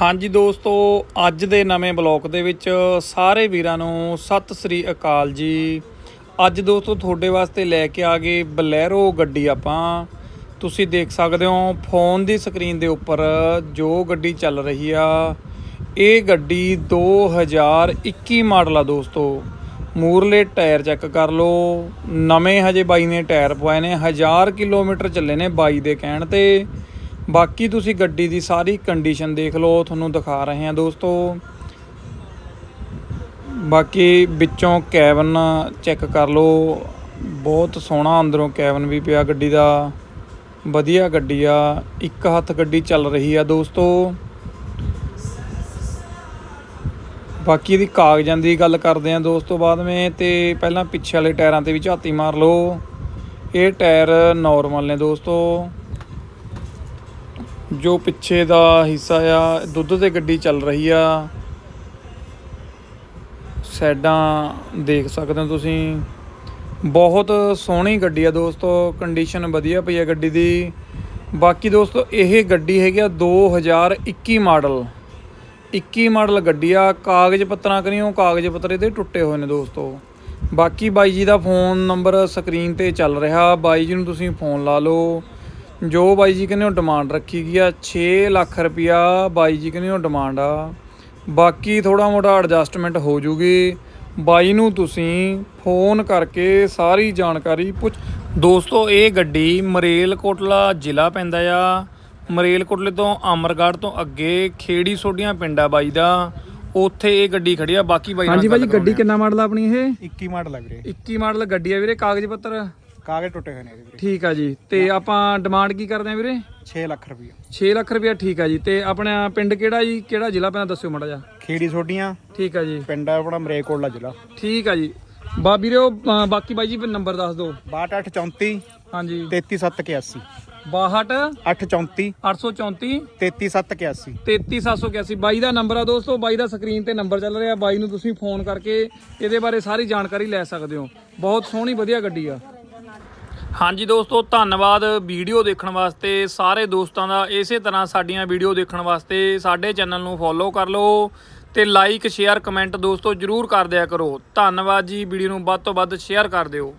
ਹਾਂਜੀ ਦੋਸਤੋ, ਅੱਜ ਦੇ ਨਵੇਂ ਬਲੌਗ ਦੇ ਵਿੱਚ ਸਾਰੇ ਵੀਰਾਂ ਨੂੰ ਸਤਿ ਸ੍ਰੀ ਅਕਾਲ ਜੀ। ਅੱਜ ਦੋਸਤੋ, ਤੁਹਾਡੇ ਵਾਸਤੇ ਲੈ ਕੇ ਆ ਗਏ ਬਲੈਰੋ ਗੱਡੀ ਆਪਾਂ। ਤੁਸੀਂ ਦੇਖ ਸਕਦੇ ਹੋ, ਫੋਨ ਦੀ ਸਕਰੀਨ ਦੇ ਉੱਪਰ ਜੋ ਗੱਡੀ ਚੱਲ ਰਹੀ ਆ, ਇਹ ਗੱਡੀ 2021 ਮਾਡਲ ਆ ਦੋਸਤੋ। ਮੂਰਲੇ ਟਾਇਰ ਚੈੱਕ ਕਰ ਲਓ। ਨਵੇਂ ਹਜੇ ਬਾਈ ਨੇ ਟਾਇਰ ਪਵਾਏ ਨੇ 1000 ਕਿਲੋਮੀਟਰ ਚੱਲੇ ਨੇ ਬਾਈ ਦੇ ਕਹਿਣ ਤੇ। ਬਾਕੀ ਤੁਸੀਂ ਗੱਡੀ ਦੀ ਸਾਰੀ ਕੰਡੀਸ਼ਨ ਦੇਖ ਲਓ ਤੁਹਾਨੂੰ ਦਿਖਾ ਰਹੇ ਹਾਂ ਦੋਸਤੋ। ਬਾਕੀ ਵਿੱਚੋਂ ਕੈਬਨ ਚੈੱਕ ਕਰ ਲਓ। ਬਹੁਤ ਸੋਹਣਾ ਅੰਦਰੋਂ ਕੈਬਨ ਵੀ ਪਿਆ ਗੱਡੀ ਦਾ। ਵਧੀਆ ਗੱਡੀ ਆ। ਇੱਕ ਹੱਥ ਗੱਡੀ ਚੱਲ ਰਹੀ ਆ ਦੋਸਤੋ। ਬਾਕੀ ਇਹਦੀ ਕਾਗਜ਼ਾਂ ਦੀ ਗੱਲ ਕਰਦੇ ਆ ਦੋਸਤੋ ਬਾਅਦ ਵਿੱਚ ਤੇ ਪਹਿਲਾਂ ਪਿੱਛੇ ਵਾਲੇ ਟਾਇਰਾਂ ਤੇ ਵੀ ਝਾਤੀ ਮਾਰ ਲਓ। ਇਹ ਟਾਇਰ ਨਾਰਮਲ ਨੇ ਦੋਸਤੋ। ਜੋ ਪਿੱਛੇ ਦਾ ਹਿੱਸਾ ਆ, ਦੁੱਧ ਤੇ ਗੱਡੀ ਚੱਲ ਰਹੀ ਆ। ਸਾਈਡਾਂ ਦੇਖ ਸਕਦੇ ਹੋ ਤੁਸੀਂ। ਬਹੁਤ ਸੋਹਣੀ ਗੱਡੀ ਆ ਦੋਸਤੋ ਕੰਡੀਸ਼ਨ ਵਧੀਆ ਪਈ ਆ ਗੱਡੀ ਦੀ। ਬਾਕੀ ਦੋਸਤੋ, ਇਹ ਗੱਡੀ ਹੈਗੀ ਆ 2021 ਮਾਡਲ। 21 ਮਾਡਲ ਗੱਡੀ ਆ, ਕਾਗਜ਼ ਪੱਤਰਾਂ ਕਰੀਓ, ਕਾਗਜ਼ ਪੱਤਰ ਇਹਦੇ ਟੁੱਟੇ ਹੋਏ ਨੇ ਦੋਸਤੋ। ਬਾਕੀ ਬਾਈ ਜੀ ਦਾ ਫੋਨ ਨੰਬਰ ਸਕਰੀਨ ਤੇ ਚੱਲ ਰਿਹਾ, ਬਾਈ ਜੀ ਨੂੰ ਤੁਸੀਂ ਫੋਨ ਲਾ ਲਓ। ਜੋ ਬਾਈ ਜੀ ਕਹਿੰਦੇ ਉਹ ਡਿਮਾਂਡ ਰੱਖੀ ਗਈ ਆ 6 ਲੱਖ ਰੁਪਿਆ ਬਾਈ ਜੀ ਕਹਿੰਦੇ ਉਹ ਡਿਮਾਂਡ ਆ। ਬਾਕੀ ਥੋੜਾ ਮੋਟਾ ਐਡਜਸਟਮੈਂਟ ਹੋ ਜੂਗੀ। ਬਾਈ ਨੂੰ ਤੁਸੀਂ ਫੋਨ ਕਰਕੇ ਸਾਰੀ ਜਾਣਕਾਰੀ ਪੁੱਛ ਦੋਸਤੋ ਇਹ ਗੱਡੀ ਮਰੇਲਕੋਟਲਾ ਜ਼ਿਲ੍ਹਾ ਪੈਂਦਾ ਆ। ਮਰੇਲਕੋਟਲੇ ਤੋਂ ਅਮਰਗੜ੍ਹ ਤੋਂ ਅੱਗੇ ਖੇੜੀ ਸੋਡੀਆਂ ਪਿੰਡਾ ਬਾਈ ਦਾ। ਉੱਥੇ ਇਹ ਗੱਡੀ ਖੜੀ ਆ। ਬਾਕੀ ਬਾਈ ਹਾਂਜੀ ਭਾਜੀ ਗੱਡੀ ਆ। ਕਿੰਨਾ ਮਾਡਲ ਆ ਆਪਣੀ ਇਹ? 21 ਮਾਡਲ ਆ ਵੀਰੇ। 21 ਮਾਡਲ ਗੱਡੀ ਆ ਵੀਰੇ ਕਾਗਜ਼ ਪੱਤਰ? ਕਾਗਜ਼ ਟੁੱਟੇ ਹੋਏ ਨੇ ਇਹਦੇ ਵੀਰੇ। ਠੀਕ ਆ ਜੀ। ਤੇ ਆਪਾਂ ਡਿਮਾਂਡ ਕੀ ਕਰਦੇ ਆ ਵੀਰੇ? 6 ਲੱਖ ਰੁਪਏ 6 ਲੱਖ ਰੁਪਇਆ ਠੀਕ ਆ ਜੀ। ਤੇ ਆਪਣਾ ਪਿੰਡ ਕਿਹੜਾ ਜੀ? ਕਿਹੜਾ ਜ਼ਿਲ੍ਹਾ ਪੈਂਦਾ ਦੱਸਿਓ ਮਾੜਾ ਜਿਹਾ। ਖੇੜੀ ਸੋਡੀਆਂ ਠੀਕ ਆ ਜੀ। ਪਿੰਡ ਆ ਆਪਣਾ ਮਰੇਕੋਟਲਾ ਜ਼ਿਲ੍ਹਾ। ਠੀਕ ਆ ਜੀ। ਬਾ ਵੀਰੇ ਉਹ ਅ, ਬਾਕੀ ਬਾਈ ਜੀ ਨੰਬਰ ਦੱਸ ਦਿਓ। 6234 ਹਾਂਜੀ। 33781 62 834 834 33781 33781 ਬਾਈ ਦਾ ਨੰਬਰ ਆ ਦੋਸਤੋ ਬਾਈ ਦਾ ਸਕਰੀਨ ਤੇ ਨੰਬਰ ਚੱਲ ਰਿਹਾ। ਬਾਈ ਨੂੰ ਤੁਸੀਂ ਫੋਨ ਕਰਕੇ ਇਹਦੇ ਬਾਰੇ ਸਾਰੀ ਜਾਣਕਾਰੀ ਲੈ ਸਕਦੇ ਹੋ। ਬਹੁਤ ਸੋਹਣੀ ਵਧੀਆ ਗੱਡੀ ਆ। ਹਾਂਜੀ ਦੋਸਤੋ, ਧੰਨਵਾਦ ਵੀਡੀਓ ਦੇਖਣ ਵਾਸਤੇ। ਸਾਰੇ ਦੋਸਤਾਂ ਦਾ ਇਸੇ ਤਰ੍ਹਾਂ ਸਾਡੀਆਂ ਵੀਡੀਓ ਦੇਖਣ ਵਾਸਤੇ ਸਾਡੇ ਚੈਨਲ ਨੂੰ ਫੋਲੋ ਕਰ ਲਓ ਤੇ ਲਾਈਕ ਸ਼ੇਅਰ ਕਮੈਂਟ ਦੋਸਤੋ ਜਰੂਰ ਕਰ ਦਿਆ ਕਰੋ। ਧੰਨਵਾਦ ਜੀ, ਵੀਡੀਓ ਨੂੰ ਵੱਧ ਤੋਂ ਵੱਧ ਸ਼ੇਅਰ ਕਰ ਦਿਓ।